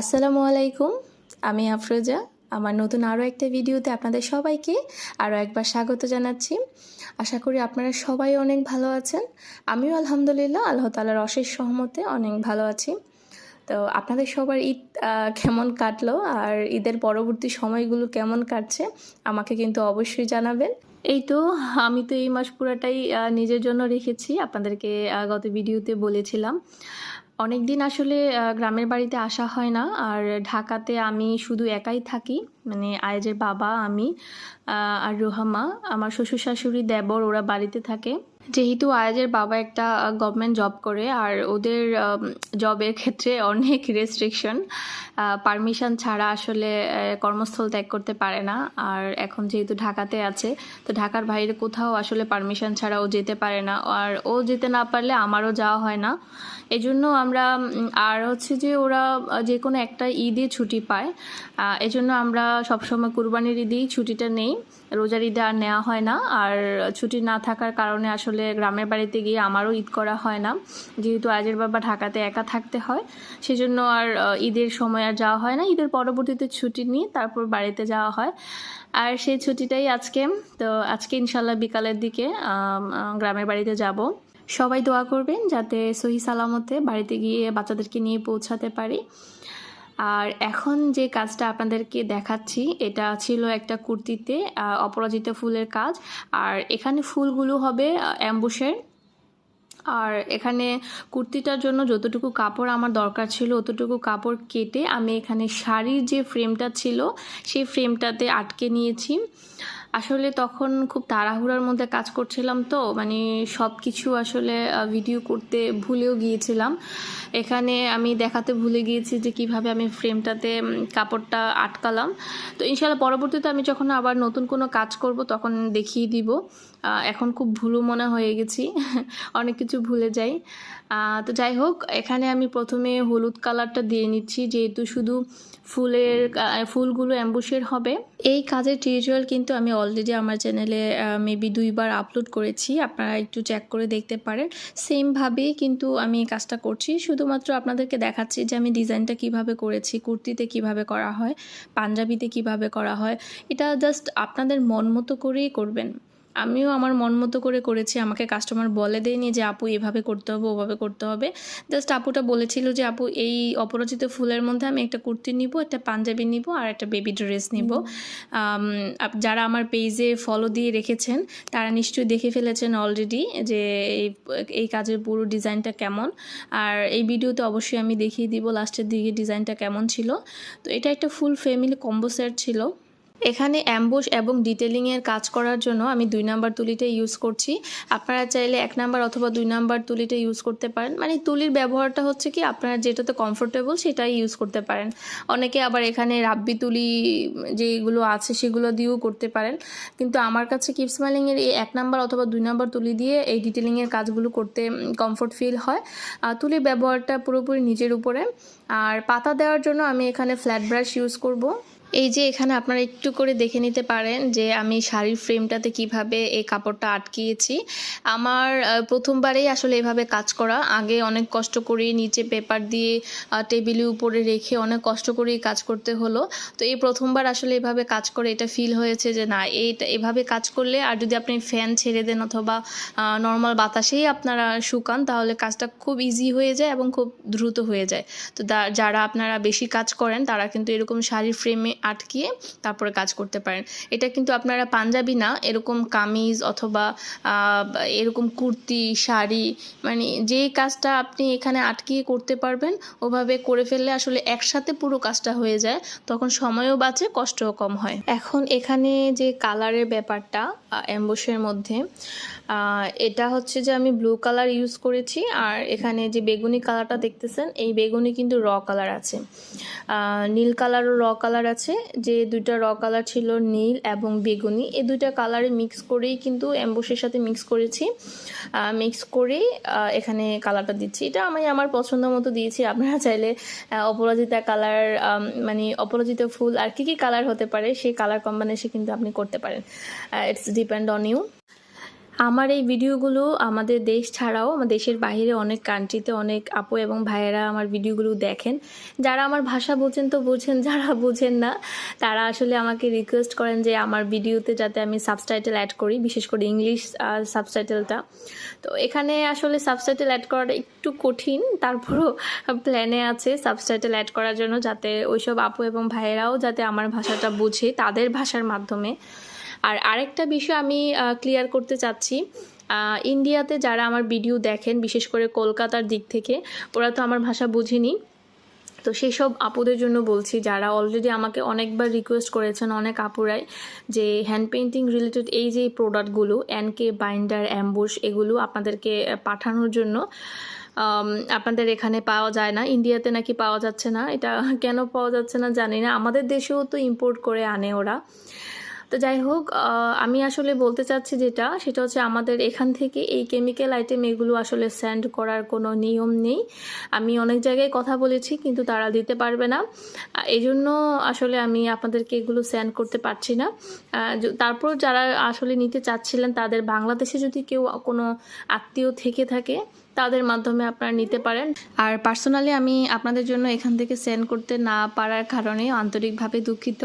আসসালামু আলাইকুম, আমি আফরোজা। আমার নতুন আরও একটা ভিডিওতে আপনাদের সবাইকে আরও একবার স্বাগত জানাচ্ছি। আশা করি আপনারা সবাই অনেক ভালো আছেন। আমিও আলহামদুলিল্লাহ, আল্লাহ তালার অশেষ সহমতে অনেক ভালো আছি। তো আপনাদের সবার ঈদ কেমন কাটলো আর ঈদের পরবর্তী সময়গুলো কেমন কাটছে আমাকে কিন্তু অবশ্যই জানাবেন। এই তো, আমি তো এই মাস পুরাটাই নিজের জন্য রেখেছি। আপনাদেরকে গত ভিডিওতে বলেছিলাম। অনেক দিন আসলে গ্রামের বাড়িতে আসা হয় না। আর ঢাকাতে আমি শুধু একাই থাকি। মানে আয়েজের বাবা, আমি আর রোহামা। আমার শ্বশুর শাশুড়ি দেবর, ওরা বাড়িতে থাকে। যেহেতু আয়াজের বাবা একটা গভর্নমেন্ট জব করে আর ওদের জবের ক্ষেত্রে অনেক রেস্ট্রিকশন পারমিশন ছাড়া আসলে কর্মস্থল ত্যাগ করতে পারে না। আর এখন যেহেতু ঢাকাতে আছে তো ঢাকার বাইরে কোথাও আসলে পারমিশন ছাড়া ও যেতে পারে না। আর ও যেতে না পারলে আমারও যাওয়া হয় না। এই জন্য আমরা আর হচ্ছে যে ওরা যে কোনো একটা ঈদে ছুটি পায়। আহ, এই জন্য আমরা সবসময় কুরবানির ঈদেই ছুটিটা নেই। রোজার ঈদে আর নেওয়া হয় না। আর ছুটি না থাকার কারণে আসলে গ্রামের বাড়িতে গিয়ে আমারও ঈদ করা হয় না। যেহেতু আজের বাবা ঢাকাতে একা থাকতে হয়, সেজন্য আর ঈদের সময় আর যাওয়া হয় না। ঈদের পরবর্তীতে ছুটি নিয়ে তারপর বাড়িতে যাওয়া হয়। আর সেই ছুটিটাই আজকে। তো আজকে ইনশাল্লাহ বিকালের দিকে গ্রামের বাড়িতে যাব। সবাই দোয়া করবেন যাতে সহি সালামতে বাড়িতে গিয়ে বাচ্চাদেরকে নিয়ে পৌঁছাতে পারি। আর এখন যে কাজটা আপনাদেরকে দেখাচ্ছি, এটা ছিল একটা কুর্তিতে অপরাজিত ফুলের কাজ। আর এখানে ফুলগুলো হবে অ্যাম্বুশের। আর এখানে কুর্তিটার জন্য যতটুকু কাপড় আমার দরকার ছিল, অতটুকু কাপড় কেটে আমি এখানে শাড়ির যে ফ্রেমটা ছিল, সেই ফ্রেমটাতে আটকে নিয়েছি। আসলে তখন খুব তাড়াহুড়ার মধ্যে কাজ করছিলাম তো মানে সব কিছু আসলে ভিডিও করতে ভুলেও গিয়েছিলাম। এখানে আমি দেখাতে ভুলে গিয়েছি যে কীভাবে আমি ফ্রেমটাতে কাপড়টা আটকালাম। তো ইনশাল্লাহ পরবর্তীতে আমি যখন আবার নতুন কোনো কাজ করব তখন দেখিয়ে দিব। এখন খুব ভুলু মনে হয়ে গেছি, অনেক কিছু ভুলে যাই। তো যাই হোক, এখানে আমি প্রথমে হলুদ কালারটা দিয়ে নিচ্ছি, যেহেতু শুধু ফুলের ফুলগুলো অ্যাম্বুশের হবে। এই কাজের টিউটোরিয়াল কিন্তু আমি অলরেডি আমার চ্যানেলে মেবি দুইবার আপলোড করেছি, আপনারা একটু চেক করে দেখতে পারেন। সেমভাবেই কিন্তু আমি এই কাজটা করছি, শুধুমাত্র আপনাদেরকে দেখাচ্ছি যে আমি ডিজাইনটা কীভাবে করেছি, কুর্তিতে কীভাবে করা হয়, পাঞ্জাবিতে কীভাবে করা হয়, এটা জাস্ট আপনাদের মন মতো করেই করবেন। আমিও আমার মন মতো করে করেছি। আমাকে কাস্টমার বলে দেয়নি যে আপু এভাবে করতে হবে ওভাবে করতে হবে। জাস্ট আপুটা বলেছিল যে আপু এই অপরাজিত ফুলের মধ্যে আমি একটা কুর্তি নিব একটা পাঞ্জাবি নিব আর একটা বেবি ড্রেস নিব। যারা আমার পেজে ফলো দিয়ে রেখেছেন তারা নিশ্চয়ই দেখে ফেলেছেন অলরেডি যে এই এই কাজের পুরো ডিজাইনটা কেমন। আর এই ভিডিওতে অবশ্যই আমি দেখিয়ে দিব লাস্টের দিকে ডিজাইনটা কেমন ছিল। তো এটা একটা ফুল ফ্যামিলি কম্বো সেট ছিল। এখানে অ্যাম্বুশ এবং ডিটেলিংয়ের কাজ করার জন্য আমি দুই নাম্বার তুলিটা ইউজ করছি। আপনারা চাইলে এক নাম্বার অথবা দুই নাম্বার তুলিটা ইউজ করতে পারেন। মানে তুলির ব্যবহারটা হচ্ছে কি, আপনারা যেটাতে কমফোর্টেবল সেটাই ইউজ করতে পারেন। অনেকে আবার এখানে রাব্বি তুলি যেগুলো আছে সেগুলো দিয়েও করতে পারেন। কিন্তু আমার কাছে কিপ স্মাইলিংয়ের এই এক নাম্বার অথবা দুই নাম্বার তুলি দিয়ে এই ডিটেলিংয়ের কাজগুলো করতে কমফোর্ট ফিল হয়। আর তুলির ব্যবহারটা পুরোপুরি নিজের উপরে। আর পাতা দেওয়ার জন্য আমি এখানে ফ্ল্যাট ব্রাশ ইউজ করব। এই যে এখানে আপনারা একটু করে দেখে নিতে পারেন যে আমি শাড়ির ফ্রেমটাতে কীভাবে এই কাপড়টা আটকিয়েছি। আমার প্রথমবারেই আসলে এভাবে কাজ করা। আগে অনেক কষ্ট করে নিচে পেপার দিয়ে টেবিলের উপরে রেখে অনেক কষ্ট করেই কাজ করতে হলো। তো এই প্রথমবার আসলে এভাবে কাজ করে এটা ফিল হয়েছে যে না, এইটা, এভাবে কাজ করলে আর যদি আপনি ফ্যান ছেড়ে দেন অথবা নর্মাল বাতাসেই আপনারা শুকান, তাহলে কাজটা খুব ইজি হয়ে যায় এবং খুব দ্রুত হয়ে যায়। তো যারা আপনারা বেশি কাজ করেন, তারা কিন্তু এরকম শাড়ির ফ্রেমে আটকিয়ে তারপরে কাজ করতে পারেন। এটা কিন্তু আপনারা পাঞ্জাবি না, এরকম কামিজ অথবা এরকম কুর্তি, শাড়ি মানে যে কাজটা আপনি এখানে আটকিয়ে করতে পারবেন, ওভাবে করে ফেললে আসলে একসাথে পুরো কাজটা হয়ে যায়, তখন সময়ও বাঁচে, কষ্টও কম হয়। এখন এখানে যে কালারের ব্যাপারটা অ্যাম্বুশের মধ্যে। এটা হচ্ছে যে আমি ব্লু কালার ইউজ করেছি, আর এখানে যে বেগুনি কালারটা দেখতেছেন, এই বেগুনি কিন্তু র কালার আছে। নীল কালারও র কালার আছে, যে দুইটা র কালার ছিল নীল এবং বেগুনি, এই দুইটা কালারে মিক্স করেই কিন্তু অ্যাম্বুশের সাথে মিক্স করেছি। মিক্স করেই এখানে কালারটা দিচ্ছি। এটা আমি আমার পছন্দ মতো দিয়েছি, আপনারা চাইলে অপরাজিতা কালার মানে অপরাজিতা ফুল, আর কি কি কালার হতে পারে, সেই কালার কম্বিনেশন কিন্তু আপনি করতে পারেন। ইটস ডিপেন্ড অন ইউ আমার এই ভিডিওগুলো আমাদের দেশ ছাড়াও আমার দেশের বাইরে অনেক কান্ট্রিতে অনেক আপু এবং ভাইয়েরা আমার ভিডিওগুলো দেখেন। যারা আমার ভাষা বোঝেন তো বোঝেন, যারা বোঝেন না, তারা আসলে আমাকে রিকোয়েস্ট করেন যে আমার ভিডিওতে যাতে আমি সাবটাইটেল অ্যাড করি, বিশেষ করে ইংলিশ সাবটাইটেলটা তো এখানে আসলে সাবটাইটেল অ্যাড করাটা একটু কঠিন, তারপরও প্ল্যানে আছে সাবটাইটেল অ্যাড করার জন্য যাতে ওইসব আপু এবং ভাইয়েরাও যাতে আমার ভাষাটা বুঝে, তাদের ভাষার মাধ্যমে। আর আরেকটা বিষয় আমি ক্লিয়ার করতে চাচ্ছি ইন্ডিয়াতে যারা আমার ভিডিও দেখেন, বিশেষ করে কলকাতার দিক থেকে, ওরা তো আমার ভাষা বুঝেনি। তো সেই সব আপুদের জন্য বলছি, যারা অলরেডি আমাকে অনেকবার রিকোয়েস্ট করেছেন, অনেক আপুরাই, যে হ্যান্ড পেন্টিং রিলেটেড এই যে প্রোডাক্টগুলো এনকে বাইন্ডার অ্যাম্বুশ এগুলো আপনাদেরকে পাঠানোর জন্য আপনাদের এখানে পাওয়া যায় না। ইন্ডিয়াতে নাকি পাওয়া যাচ্ছে না। এটা কেন পাওয়া যাচ্ছে না জানি না। আমাদের দেশেও তো ইম্পোর্ট করে আনে ওরা। তো যাই হোক আমি আসলে বলতে চাচ্ছি যেটা, সেটা হচ্ছে আমাদের এখান থেকে এই কেমিক্যাল আইটেম এগুলো আসলে সেন্ড করার কোনো নিয়ম নেই। আমি অনেক জায়গায় কথা বলেছি, কিন্তু তারা দিতে পারবে না। এই জন্য আসলে আমি আপনাদেরকে এগুলো সেন্ড করতে পারছি না। তারপর যারা আসলে নিতে চাচ্ছিলেন, তাদের বাংলাদেশে যদি কেউ কোনো আত্মীয় থেকে থাকে তাদের মাধ্যমে আপনারা নিতে পারেন। আর পার্সোনালি আমি আপনাদের জন্য এখান থেকে সেন্ড করতে না পারার কারণে আন্তরিকভাবে দুঃখিত।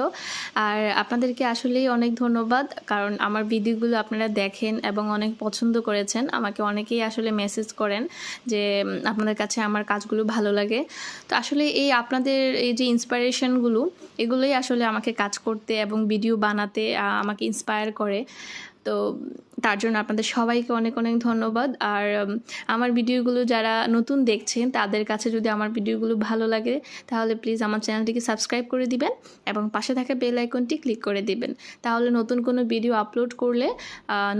আর আপনাদেরকে আসলেই অনেক ধন্যবাদ, কারণ আমার ভিডিওগুলো আপনারা দেখেন এবং অনেক পছন্দ করেছেন। আমাকে অনেকেই আসলে মেসেজ করেন যে, আপনাদের কাছে আমার কাজগুলো ভালো লাগে। তো আসলে এই আপনাদের এই যে ইন্সপাইরেশনগুলো এগুলোই আসলে আমাকে কাজ করতে এবং ভিডিও বানাতে আমাকে ইন্সপায়ার করে। তো তার জন্য আপনাদের সবাইকে অনেক অনেক ধন্যবাদ। আর আমার ভিডিওগুলো যারা নতুন দেখছেন, তাদের কাছে যদি আমার ভিডিওগুলো ভালো লাগে, তাহলে প্লিজ আমার চ্যানেলটিকে সাবস্ক্রাইব করে দিবেন এবং পাশে থাকা বেল আইকনটি ক্লিক করে দিবেন। তাহলে নতুন কোনো ভিডিও আপলোড করলে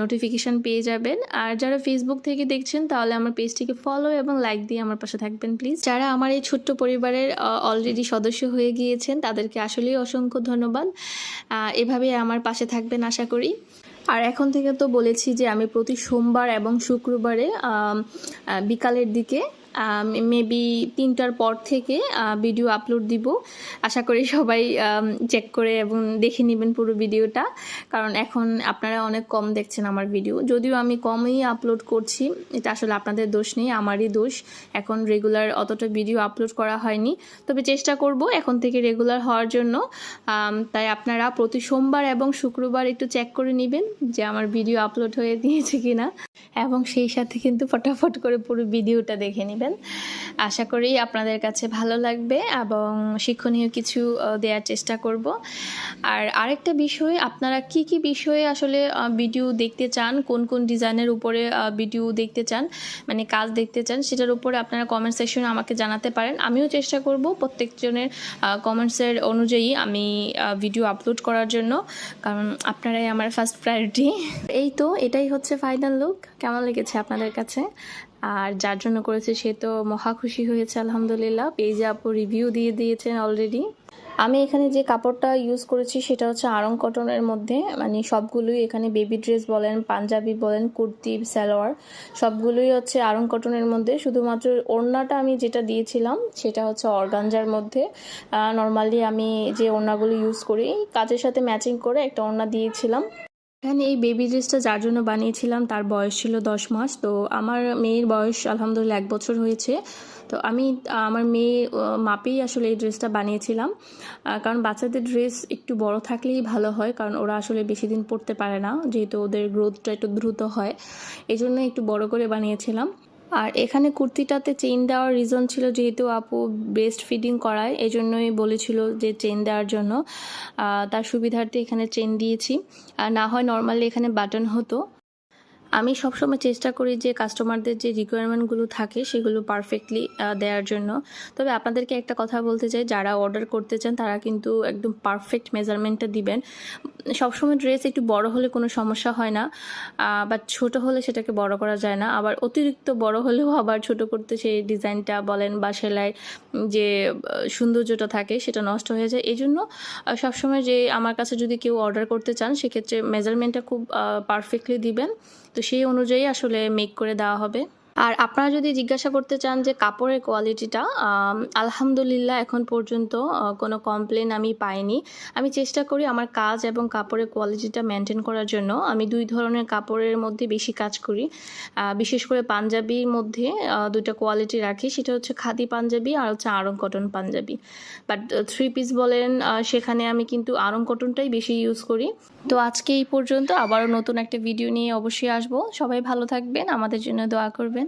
নোটিফিকেশান পেয়ে যাবেন। আর যারা ফেসবুক থেকে দেখছেন, তাহলে আমার পেজটিকে ফলো এবং লাইক দিয়ে আমার পাশে থাকবেন প্লিজ যারা আমার এই ছোট্ট পরিবারের অলরেডি সদস্য হয়ে গিয়েছেন, তাদেরকে আসলেই অসংখ্য ধন্যবাদ। এভাবে আমার পাশে থাকবেন আশা করি। আর এখন থেকে তো বলেছি যে আমি প্রতি সোমবার এবং শুক্রবারে বিকালের দিকে মেবি তিনটার পর থেকে ভিডিও আপলোড দিব। আশা করি সবাই চেক করে এবং দেখে নেবেন পুরো ভিডিওটা কারণ এখন আপনারা অনেক কম দেখছেন আমার ভিডিও যদিও আমি কমই আপলোড করছি, এটা আসলে আপনাদের দোষ নেই, আমারই দোষ। এখন রেগুলার অতটা ভিডিও আপলোড করা হয়নি। তবে চেষ্টা করব এখন থেকে রেগুলার হওয়ার জন্য। তাই আপনারা প্রতি সোমবার এবং শুক্রবার একটু চেক করে নেবেন যে আমার ভিডিও আপলোড হয়ে দিয়েছে কিনা। এবং সেই সাথে কিন্তু ফটাফট করে পুরো ভিডিওটা দেখে নেবেন। আশা করি আপনাদের কাছে ভালো লাগবে এবং শিক্ষণীয় কিছু দেওয়ার চেষ্টা করব। আর আরেকটা বিষয়, আপনারা কি কি বিষয়ে আসলে ভিডিও দেখতে চান? কোন কোন ডিজাইনের উপরে ভিডিও দেখতে চান? মানে কাজ দেখতে চান? সেটার উপরে আপনারা কমেন্ট সেকশনে আমাকে জানাতে পারেন। আমিও চেষ্টা করব প্রত্যেকজনের কমেন্টসের অনুযায়ী আমি ভিডিও আপলোড করার জন্য। কারণ আপনারাই আমার ফার্স্ট প্রায়োরিটি এই তো, এটাই হচ্ছে ফাইনাল লুক কেমন লেগেছে আপনাদের কাছে? আর যার জন্য করেছে সে তো মহা খুশি হয়েছে, আলহামদুলিল্লাহ। পেজে আপু রিভিউ দিয়ে দিয়েছেন অলরেডি আমি এখানে যে কাপড়টা ইউজ করেছি, সেটা হচ্ছে আরং কটনের মধ্যে। মানে সবগুলোই এখানে বেবি ড্রেস বলেন, পাঞ্জাবি বলেন, কুর্তি, সালোয়ার, সবগুলোই হচ্ছে আরং কটনের মধ্যে। শুধুমাত্র ওড়নাটা আমি যেটা দিয়েছিলাম, সেটা হচ্ছে অর্গানজার মধ্যে। নর্মালি আমি যে ওড়নাগুলো ইউজ করি, কাজের সাথে ম্যাচিং করে একটা ওড়না দিয়েছিলাম। এখানে এই বেবি ড্রেসটা যার জন্য বানিয়েছিলাম, তার বয়স ছিল দশ মাস। তো আমার মেয়ের বয়স আলহামদুলিল্লাহ এক বছর হয়েছে। তো আমি, আমার মেয়ে মাপেই আসলে এই ড্রেসটা বানিয়েছিলাম। কারণ বাচ্চাদের ড্রেস একটু বড় থাকলেই ভালো হয়, কারণ ওরা আসলে বেশি দিন পরতে পারে না, যেহেতু ওদের গ্রোথটা একটু দ্রুত হয়। এই জন্য একটু বড় করে বানিয়েছিলাম। আর এখানে কুর্তিটাতে চেইন দেওয়ার রিজন ছিল যেহেতু আপু ব্রেস্ট ফিডিং করায় এই জন্যই বলেছিল যে চেন দেওয়ার জন্য। তার সুবিধার্থে এখানে চেন দিয়েছি। আর না হয় নর্মালি এখানে বাটন হতো। আমি সবসময় চেষ্টা করি যে কাস্টমারদের যে রিকোয়ারমেন্টগুলো থাকে সেগুলো পারফেক্টলি দেওয়ার জন্য। তবে আপনাদেরকে একটা কথা বলতে চাই, যারা অর্ডার করতে চান তারা কিন্তু একদম পারফেক্ট মেজারমেন্টটা দিবেন। সবসময় ড্রেস একটু বড় হলে কোনো সমস্যা হয় না বা ছোট হলে সেটাকে বড় করা যায় না। আবার অতিরিক্ত বড় হলেও আবার ছোট করতে সেই ডিজাইনটা বলেন বা সেলাই যে সৌন্দর্যটা থাকে সেটা নষ্ট হয়ে যায়। এই জন্য সবসময় যে আমার কাছে যদি কেউ অর্ডার করতে চান, সেক্ষেত্রে মেজারমেন্টটা খুব পারফেক্টলি দিবেন। তো সেই অনুযায়ী আসলে মেক করে দেওয়া হবে। আর আপনারা যদি জিজ্ঞাসা করতে চান যে কাপড়ের কোয়ালিটিটা আলহামদুলিল্লাহ এখন পর্যন্ত কোনো কমপ্লেন আমি পাইনি। আমি চেষ্টা করি আমার কাজ এবং কাপড়ের কোয়ালিটিটা মেনটেন করার জন্য। আমি দুই ধরনের কাপড়ের মধ্যে বেশি কাজ করি। বিশেষ করে পাঞ্জাবির মধ্যে দুইটা কোয়ালিটি রাখি। সেটা হচ্ছে খাদি পাঞ্জাবি আর হচ্ছে Aarong cotton panjabi. But three piece বলেন সেখানে আমি কিন্তু আরং কটনটাই বেশি ইউজ করি। তো আজকে এই পর্যন্ত আবারও নতুন একটা ভিডিও নিয়ে অবশ্যই আসব। সবাই ভালো থাকবেন। আমাদের জন্য দোয়া করবেন।